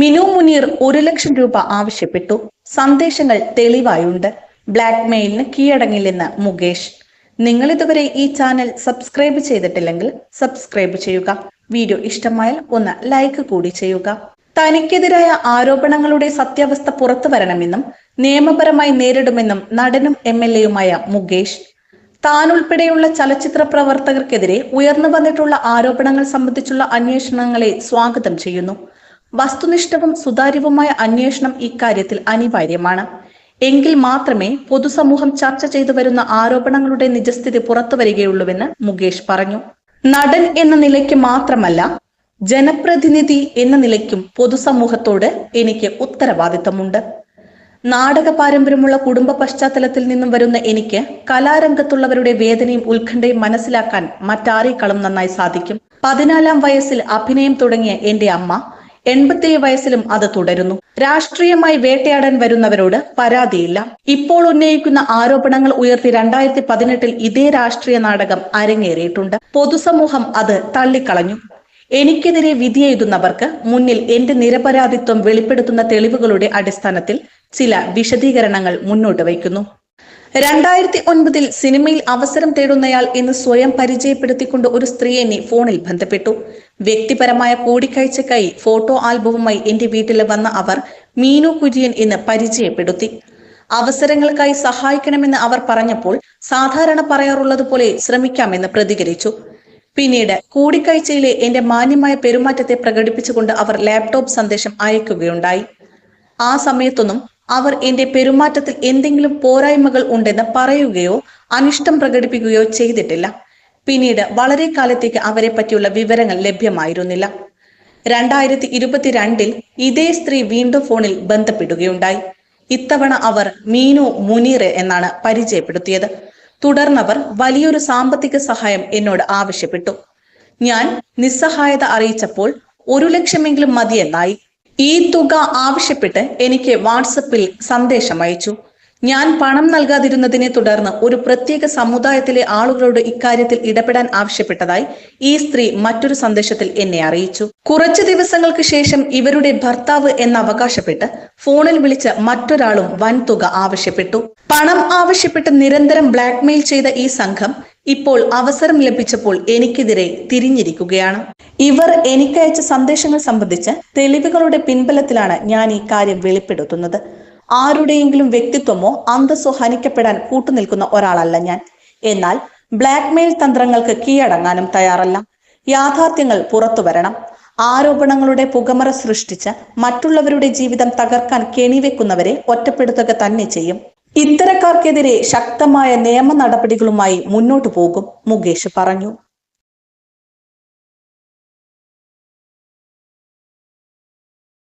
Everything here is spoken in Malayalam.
മിനു മുനീർ ഒരു ലക്ഷം രൂപ ആവശ്യപ്പെട്ടു. സന്ദേശങ്ങൾ തെളിവായുണ്ട്. ബ്ലാക്ക് മെയിലിന് കീഴടങ്ങില്ലെന്ന് മുകേഷ്. നിങ്ങൾ ഇതുവരെ ഈ ചാനൽ സബ്സ്ക്രൈബ് ചെയ്തിട്ടില്ലെങ്കിൽ സബ്സ്ക്രൈബ് ചെയ്യുക. വീഡിയോ ഇഷ്ടമായാൽ ഒന്ന് ലൈക്ക് കൂടി ചെയ്യുക. തനിക്കെതിരായ ആരോപണങ്ങളുടെ സത്യാവസ്ഥ പുറത്തു വരണമെന്നും നിയമപരമായി നേരിടുമെന്നും നടനും എം എൽ എയുമായ മുകേഷ്. താൻ ഉൾപ്പെടെയുള്ള ചലച്ചിത്ര പ്രവർത്തകർക്കെതിരെ ഉയർന്നു വന്നിട്ടുള്ള ആരോപണങ്ങൾ സംബന്ധിച്ചുള്ള അന്വേഷണങ്ങളെ സ്വാഗതം ചെയ്യുന്നു. വസ്തുനിഷ്ഠവും സുതാര്യവുമായ അന്വേഷണം ഇക്കാര്യത്തിൽ അനിവാര്യമാണ്. എങ്കിൽ മാത്രമേ പൊതുസമൂഹം ചർച്ച ചെയ്തു വരുന്ന ആരോപണങ്ങളുടെ നിജസ്ഥിതി പുറത്തു വരികയുള്ളൂവെന്ന് മുകേഷ് പറഞ്ഞു. നടൻ എന്ന നിലയ്ക്ക് മാത്രമല്ല ജനപ്രതിനിധി എന്ന നിലയ്ക്കും പൊതുസമൂഹത്തോട് എനിക്ക് ഉത്തരവാദിത്തമുണ്ട്. നാടക പാരമ്പര്യമുള്ള കുടുംബ പശ്ചാത്തലത്തിൽ നിന്നും വരുന്ന എനിക്ക് കലാരംഗത്തുള്ളവരുടെ വേദനയും ഉത്കണ്ഠയും മനസ്സിലാക്കാൻ മറ്റാരേക്കാളും നന്നായി സാധിക്കും. പതിനാലാം വയസ്സിൽ അഭിനയം തുടങ്ങിയ എന്റെ അമ്മ എൺപത്തിയേഴ് വയസ്സിലും അത് തുടരുന്നു. രാഷ്ട്രീയമായി വേട്ടയാടാൻ വരുന്നവരോട് പരാതിയില്ല. ഇപ്പോൾ ഉന്നയിക്കുന്ന ആരോപണങ്ങൾ ഉയർത്തി രണ്ടായിരത്തി പതിനെട്ടിൽ ഇതേ രാഷ്ട്രീയ നാടകം അരങ്ങേറിയിട്ടുണ്ട്. പൊതുസമൂഹം അത് തള്ളിക്കളഞ്ഞു. എനിക്കെതിരെ വിധി എഴുതുന്നവർക്ക് മുന്നിൽ എന്റെ നിരപരാധിത്വം വെളിപ്പെടുത്തുന്ന തെളിവുകളുടെ അടിസ്ഥാനത്തിൽ ചില വിശദീകരണങ്ങൾ മുന്നോട്ട് വയ്ക്കുന്നു. രണ്ടായിരത്തി ഒൻപതിൽ സിനിമയിൽ അവസരം തേടുന്നയാൾ എന്ന് സ്വയം പരിചയപ്പെടുത്തിക്കൊണ്ട് ഒരു സ്ത്രീ എന്നെ ഫോണിൽ ബന്ധപ്പെട്ടു. വ്യക്തിപരമായ കൂടിക്കാഴ്ചക്കായി ഫോട്ടോ ആൽബവുമായി എന്റെ വീട്ടിൽ വന്ന അവർ മീനു കുര്യൻ എന്ന് പരിചയപ്പെടുത്തി. അവസരങ്ങൾക്കായി സഹായിക്കണമെന്ന് അവർ പറഞ്ഞപ്പോൾ സാധാരണ പറയാറുള്ളത് പോലെ ശ്രമിക്കാമെന്ന് പ്രതികരിച്ചു. പിന്നീട് കൂടിക്കാഴ്ചയിലെ എന്റെ മാന്യമായ പെരുമാറ്റത്തെ പ്രകടിപ്പിച്ചുകൊണ്ട് അവർ ലാപ്ടോപ്പ് സന്ദേശം അയക്കുകയുണ്ടായി. ആ സമയത്തൊന്നും അവർ എന്റെ പെരുമാറ്റത്തിൽ എന്തെങ്കിലും പോരായ്മകൾ ഉണ്ടെന്ന് പറയുകയോ അനിഷ്ടം പ്രകടിപ്പിക്കുകയോ ചെയ്തിട്ടില്ല. പിന്നീട് വളരെ കാലത്തേക്ക് അവരെ പറ്റിയുള്ള വിവരങ്ങൾ ലഭ്യമായിരുന്നില്ല. രണ്ടായിരത്തി ഇരുപത്തിരണ്ടിൽ ഇതേ സ്ത്രീ വീണ്ടും ഫോണിൽ ബന്ധപ്പെടുകയുണ്ടായി. ഇത്തവണ അവർ മീനു മുനീർ എന്നാണ് പരിചയപ്പെടുത്തിയത്. തുടർന്നവർ വലിയൊരു സാമ്പത്തിക സഹായം എന്നോട് ആവശ്യപ്പെട്ടു. ഞാൻ നിസ്സഹായത അറിയിച്ചപ്പോൾ ഒരു ലക്ഷമെങ്കിലും മതിയെന്നായി. ഈ തുക ആവശ്യപ്പെട്ട് എനിക്ക് വാട്സപ്പിൽ സന്ദേശം അയച്ചു. ഞാൻ പണം നൽകാതിരുന്നതിനെ തുടർന്ന് ഒരു പ്രത്യേക സമുദായത്തിലെ ആളുകളോട് ഇക്കാര്യത്തിൽ ഇടപെടാൻ ആവശ്യപ്പെട്ടതായി ഈ സ്ത്രീ മറ്റൊരു സന്ദേശത്തിൽ എന്നെ അറിയിച്ചു. കുറച്ചു ദിവസങ്ങൾക്ക് ശേഷം ഇവരുടെ ഭർത്താവ് എന്ന് അവകാശപ്പെട്ട് ഫോണിൽ വിളിച്ച മറ്റൊരാളും വൻതുക ആവശ്യപ്പെട്ടു. പണം ആവശ്യപ്പെട്ട് നിരന്തരം ബ്ലാക്ക്മെയിൽ ചെയ്ത ഈ സംഘം ഇപ്പോൾ അവസരം ലഭിച്ചപ്പോൾ എനിക്കെതിരെ തിരിഞ്ഞിരിക്കുകയാണ്. ഇവർ എനിക്കയച്ച സന്ദേശങ്ങൾ സംബന്ധിച്ച് തെളിവുകളുടെ പിൻബലത്തിലാണ് ഞാൻ ഈ കാര്യം വെളിപ്പെടുത്തുന്നത്. ആരുടെയെങ്കിലും വ്യക്തിത്വമോ അന്തസ്സോ ഹനിക്കപ്പെടാൻ കൂട്ടുനിൽക്കുന്ന ഒരാളല്ല ഞാൻ. എന്നാൽ ബ്ലാക്ക്മെയിൽ തന്ത്രങ്ങൾക്ക് കീഴടങ്ങാനും തയ്യാറല്ല. യാഥാർത്ഥ്യങ്ങൾ പുറത്തു വരണം. ആരോപണങ്ങളുടെ പുകമറ സൃഷ്ടിച്ച് മറ്റുള്ളവരുടെ ജീവിതം തകർക്കാൻ കെണിവെക്കുന്നവരെ ഒറ്റപ്പെടുത്തുക തന്നെ ചെയ്യും. ഇത്തരക്കാർക്കെതിരെ ശക്തമായ നിയമ നടപടികളുമായി മുന്നോട്ടു പോകും മുകേഷ് പറഞ്ഞു.